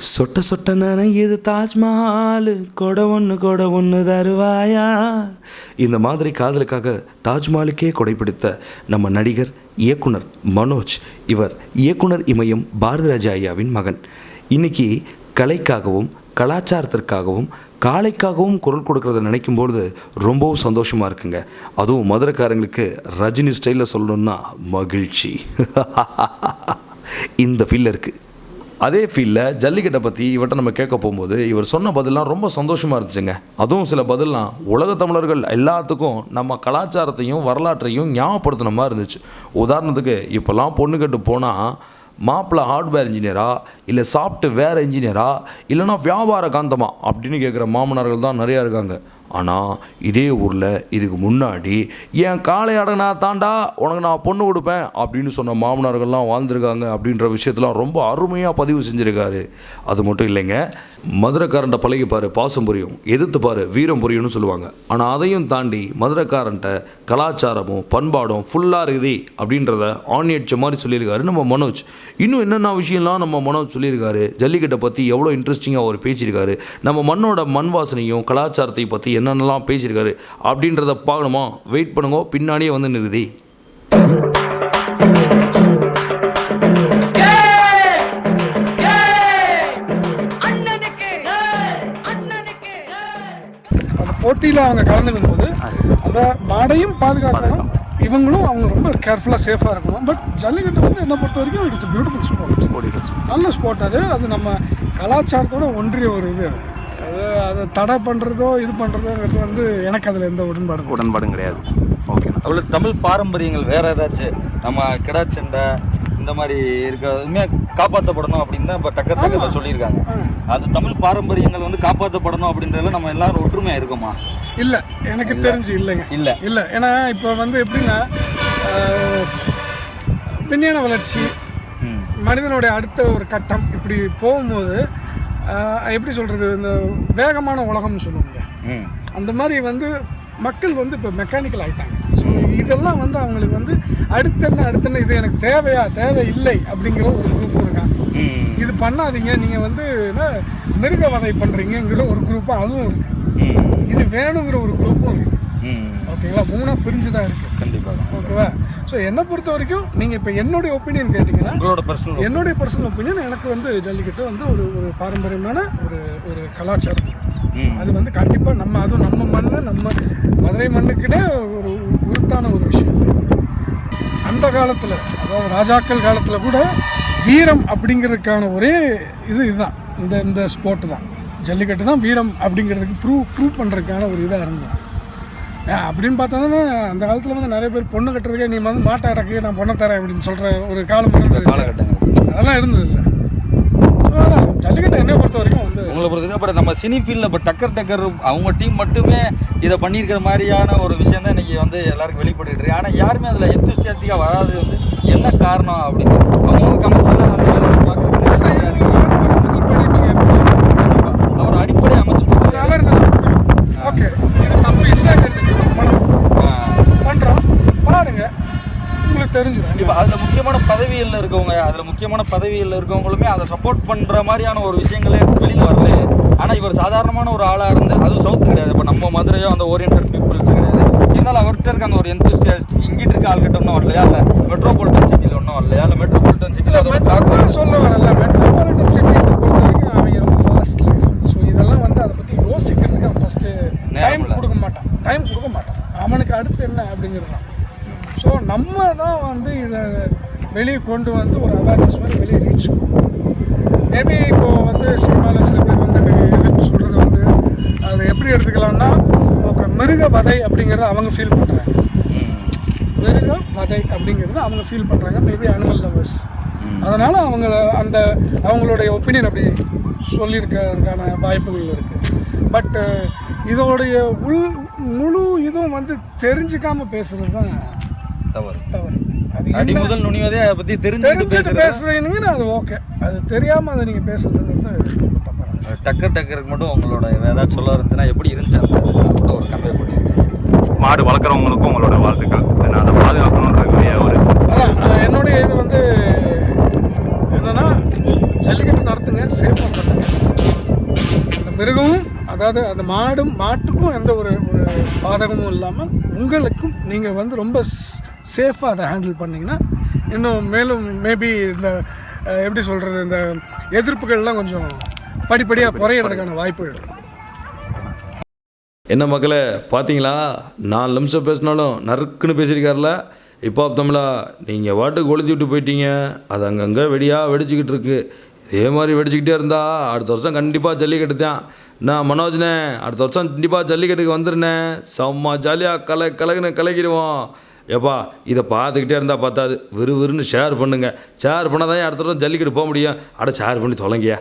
சொட்ட சொட்ட நனையுது தாஜ்மஹால். கொடை ஒன்று கொடை ஒன்று தருவாயா? இந்த மாதிரி காதலுக்காக தாஜ்மஹாலுக்கே கொடை பிடித்த நம்ம நடிகர் இயக்குனர் மனோஜ். இவர் இயக்குனர் இமயம் பாரதிராஜா ஐயாவின் மகன். இன்னைக்கு கலைக்காகவும் கலாச்சாரத்திற்காகவும் காளைக்காகவும் குரல் கொடுக்கறத நினைக்கும் பொழுது ரொம்பவும் சந்தோஷமாக இருக்குங்க. அதுவும் மதுரைக்காரங்களுக்கு ரஜினி ஸ்டைலில் சொல்லணுன்னா மகிழ்ச்சி. இந்த ஃபீல் இருக்குது அதே ஃபீல்டில் ஜல்லிக்கட்டை பற்றி இவர்கிட்ட நம்ம கேட்க போகும்போது இவர் சொன்ன பதிலாம் ரொம்ப சந்தோஷமாக இருந்துச்சுங்க. அதுவும் சில பதிலாம் உலக தமிழர்கள் எல்லாத்துக்கும் நம்ம கலாச்சாரத்தையும் வரலாற்றையும் ஞாபகப்படுத்தின மாதிரி இருந்துச்சு. உதாரணத்துக்கு இப்போல்லாம் பொண்ணு கட்டு போனால் மாப்பிள்ளை ஹார்ட்வேர் இன்ஜினியரா இல்லை சாஃப்ட்வேர் இன்ஜினியரா இல்லைன்னா வியாபார காந்தமா அப்படின்னு கேட்குற மாமனார்கள் தான் நிறையா இருக்காங்க. ஆனால் இதே ஊரில் இதுக்கு முன்னாடி என் காலை அடங்கினா தாண்டா? உனக்கு நான் பொண்ணு கொடுப்பேன். அப்படின்னு சொன்ன மாமனார்கள்லாம் வாழ்ந்திருக்காங்க அப்படின்ற விஷயத்தெலாம் ரொம்ப அருமையாக பதிவு செஞ்சுருக்காரு. அது மட்டும் இல்லைங்க மதுரைக்காரன்ட்ட பழகிப்பார் பாசம் புரியும் எதிர்த்துப்பார் வீரம் புரியும்னு சொல்லுவாங்க. ஆனால் அதையும் தாண்டி மதுரைக்காரன்ட்ட கலாச்சாரமும் பண்பாடும் ஃபுல்லாக இருக்குது அப்படின்றத ஆணியடிச்ச மாதிரி சொல்லியிருக்காரு நம்ம மனோஜ். இன்னும் என்னென்ன விஷயம்லாம் நம்ம மனோஜ் சொல்லியிருக்காரு ஜல்லிக்கட்டை பற்றி எவ்வளோ இன்ட்ரெஸ்டிங்காக அவர் பேசியிருக்காரு நம்ம மண்ணோட மண் வாசனையும் கலாச்சாரத்தை பற்றி என்னென்னலாம் பேசியிருக்காரு அப்படின்றத பார்க்கணுமா? வெயிட் பண்ணுங்க பின்னாடியே வந்து நிறுதி. போட்டியில் அவங்க கலந்துக்கும் போது அந்த மாடையும் பாதுகாக்கணும். இவங்களும் அவங்க ரொம்ப கேர்ஃபுல்லாக சேஃபாக இருக்கணும். பட் ஜல்லிக்கட்டு வந்து என்னை பொறுத்த வரைக்கும் இட்ஸ் பியூட்டிஃபுல் ஸ்போர்ட் நல்ல ஸ்போர்ட் அது. அது நம்ம கலாச்சாரத்தோட ஒன்றிய ஒரு இது அது. தடை பண்ணுறதோ இது பண்ணுறதோங்கிறது வந்து எனக்கு அதில் எந்த உடன்பாடும். உடன்பாடும் கிடையாது. ஓகே அவ்வளோ தமிழ் பாரம்பரியங்கள் வேற ஏதாச்சும் நம்ம கிடாச்சண்டை இந்த மாதிரி இருக்கிறதுமே காப்பாற்றப்படணும் அப்படின்னு தான் இப்போ டக்கர்ல ஆமா. சொல்லியிருக்காங்க. அது தமிழ் பாரம்பரியங்கள் வந்து காப்பாற்றப்படணும் அப்படின்றதுல நம்ம எல்லாரும் ஒற்றுமையா இருக்கோமா? இல்லை எனக்கு தெரிஞ்சு இல்லைங்க. இல்ல. இல்லை. ஏன்னா இப்போ வந்து எப்படின்னா விஞ்ஞான வளர்ச்சி மனிதனுடைய அடுத்த ஒரு கட்டம் இப்படி போகும்போது எப்படி சொல்கிறது இந்த வேகமான உலகம்னு சொல்லுவாங்க. அந்த மாதிரி வந்து மக்கள் வந்து இப்போ மெக்கானிக்கல் ஆகிட்டாங்க ஸோ இதெல்லாம் வந்து அவங்களுக்கு வந்து அடுத்தென்ன அடுத்தென்ன இது எனக்கு தேவையா தேவை இல்லை அப்படிங்கிற ஒரு குரூப் இருக்காங்க இது பண்ணாதீங்க நீங்கள் வந்து என்ன மிருக வதை பண்ணுறீங்கிற ஒரு குரூப்பும் அதுவும் இருக்குது இது வேணுங்கிற ஒரு குரூப்பும் இருக்குது ஓகேங்களா மூணாக பிரிஞ்சு தான் இருக்குது கண்டிப்பாக ஓகேவா? ஸோ என்னை பொறுத்த வரைக்கும் நீங்கள் இப்போ என்னுடைய ஒப்பீனியன் கேட்டிங்கன்னா உங்களோட பர்சனல் என்னுடைய பர்சனல் ஒப்பீனியன் எனக்கு வந்து ஜல்லிக்கட்டு வந்து ஒரு ஒரு பாரம்பரியமான ஒரு ஒரு கலாச்சாரம். அது வந்து கண்டிப்பாக நம்ம அதுவும் நம்ம மண் நம்ம மதுரை மண்ணுக்குனே ஒரு உருத்தான ஒரு விஷயம். அந்த காலத்தில் அதாவது ராஜாக்கள் காலத்தில் கூட வீரம் அப்படிங்கிறதுக்கான ஒரே இது இதுதான். இந்த இந்த ஸ்போர்ட்டு தான். ஜல்லிக்கட்டு தான் வீரம் அப்படிங்கிறதுக்கு ப்ரூவ் ப்ரூவ் பண்ணுறதுக்கான ஒரு இதாக இருந்தது. அப்படின்னு பார்த்தோன்னா அந்த காலத்தில் வந்து நிறைய பேர் பொண்ணு கட்டுறதுக்கே நீ வந்து மாட்டை அடக்கு நான் பொண்ணை தரேன் அப்படின்னு சொல்கிற ஒரு காலம் காலகட்டங்கள். அதெல்லாம் இருந்தது இல்லை. ஜல்லிக்கட்டு என்னை பொறுத்த வரைக்கும் வந்து உங்களை பொறுத்தவரைக்கும் இப்போ நம்ம சினி ஃபீல்டில் இப்போ டக்கர் டக்கர் அவங்க டீம் மட்டுமே இதை பண்ணியிருக்கிற மாதிரியான ஒரு விஷயம் தான் இன்னைக்கு வந்து எல்லாருக்கும் வெளிப்பட்டு இருக்கு ஆனால் யாருமே அதில் எத்துஸ்டியாத்திக்காக வராது வந்து என்ன காரணம் அப்படின்னு. அவங்க கமர்ஷியலாக அந்த தெரிஞ்சிடும் இப்போ அதில் முக்கியமான பதவியில் இருக்கவங்க அதில் முக்கியமான பதவியில் இருக்கவங்களுமே அதை சப்போர்ட் பண்ணுற மாதிரியான ஒரு விஷயங்களே வெளியில் வரல. ஆனால் இவர் சாதாரணமான ஒரு ஆளாக இருந்து அதுவும் சவுத் கிடையாது. இப்போ நம்ம மதுரையோ அந்த ஓரியன்ட் பீப்புள்ஸ் கிடையாது. இருந்தாலும் அவர்கிட்ட இருக்க அந்த ஒரு எந்தூசியாஸ்ட் இங்கிட்டு இருக்க ஆள்கிட்ட ஒன்றும் வரலையா? இல்லை மெட்ரோபாலிட்டன் சிட்டியில் ஒன்றும் வரலையா? இல்லை மெட்ரோபாலிட்டன் சிட்டியில் அது சொல்ல வரல மெட்ரோபாலிட்டன் சிட்டி பொறுத்த வரைக்கும் அவங்க ரொம்ப ஃபாஸ்ட் லைஃப் ஸோ இதெல்லாம் வந்து அதை பற்றி யோசிக்கிறதுக்கு அவன் ஃபஸ்ட்டு நேரம் டைம் இல்ல. கொடுக்க மாட்டான் டைம் கொடுக்க மாட்டான் அவனுக்கு அடுத்து என்ன அப்படிங்கிறது தான் ஸோ நம்ம தான் வந்து இதை வெளியே கொண்டு வந்து ஒரு அவேர்னஸ் மாதிரி வெளியே ரீச் மேபி இப்போ வந்து சினிமாவில் சில பேர் வந்து எதிர்ப்பு சொல்கிறது வந்து அதை எப்படி எடுத்துக்கலாம்னா ஓகே மிருக வதை அப்படிங்கிறத அவங்க ஃபீல் பண்ணுறாங்க மிருக வதை அப்படிங்கிறத அவங்க ஃபீல் பண்ணுறாங்க மேபி அனிமல் லவர்ஸ் அதனால் அவங்க அந்த அவங்களுடைய ஒப்பீனியன் அப்படி சொல்லியிருக்கிறதுக்கான வாய்ப்புகள் இருக்குது பட்டு இதோடைய உள் முழு இதுவும் வந்து தெரிஞ்சுக்காம பேசுறது தான் தவறு. தவறு. அது அடி முதல் நுனிவதே அதை பற்றி தெரிஞ்சுட்டு பேசுறது பேசுறீங்கன்னா அது ஓகே. அது தெரியாமல் அதை நீங்கள் பேசுறதுங்கிறது தப்பாக டக்கர் டக்கருக்கு மட்டும் உங்களோட ஏதாச்சும் சொல்ல இருந்துச்சுன்னா எப்படி இருந்துச்சு கூட ஒரு கம்பேர் பண்ணி மாடு வளர்க்குறவங்களுக்கும் உங்களோட வாழ்த்துக்கள். ஏன்னா அதை பாதுகாக்கணுன்றக்கூடிய ஒரு என்னுடைய இது வந்து என்னன்னா ஜல்லிக்கட்டு நடத்துங்க சேஃபாக பண்ணுங்க அந்த மிருகமும் அதாவது அந்த மாடும் மாட்டுக்கும் எந்த ஒரு ஒரு பாதகமும் இல்லாமல் உங்களுக்கும் நீங்கள் வந்து ரொம்ப சேஃபாக அதை ஹேண்டில் பண்ணிங்கன்னா இன்னும் மேலும் மேபி இந்த எப்படி சொல்கிறது இந்த எதிர்ப்புகள்லாம் கொஞ்சம் படிப்படியாக குறையிறதுக்கான வாய்ப்புகள் என்ன மக்களே பார்த்தீங்களா நாலு நிமிஷம் பேசினாலும் நறுக்குன்னு பேசியிருக்காருல. இப்போ தமிழா நீங்கள் வாட்டுக்கு கொளுத்தி விட்டு போயிட்டீங்க. அது அங்கங்கே வெடியாக வெடிச்சுக்கிட்டு இருக்கு. இதே மாதிரி வெடிச்சுக்கிட்டே இருந்தா அடுத்த வருஷம் கண்டிப்பாக ஜல்லிக்கட்டு தான். நான் மனோஜ்னே அடுத்த வருஷம் கண்டிப்பாக ஜல்லிக்கட்டுக்கு வந்துருனேன் செம்ம ஜாலியாக கலை கலகுன்னு கலக்கிடுவோம். எப்பா இதை பார்த்துக்கிட்டே இருந்தால் பார்த்தாது. விறுவிறுன்னு ஷேர் பண்ணுங்கள் ஷேர் பண்ணால் தான் அடுத்த தடவை ஜல்லிக்கட்டு போக முடியும். அட ஷேர் பண்ணி தொலைங்கயா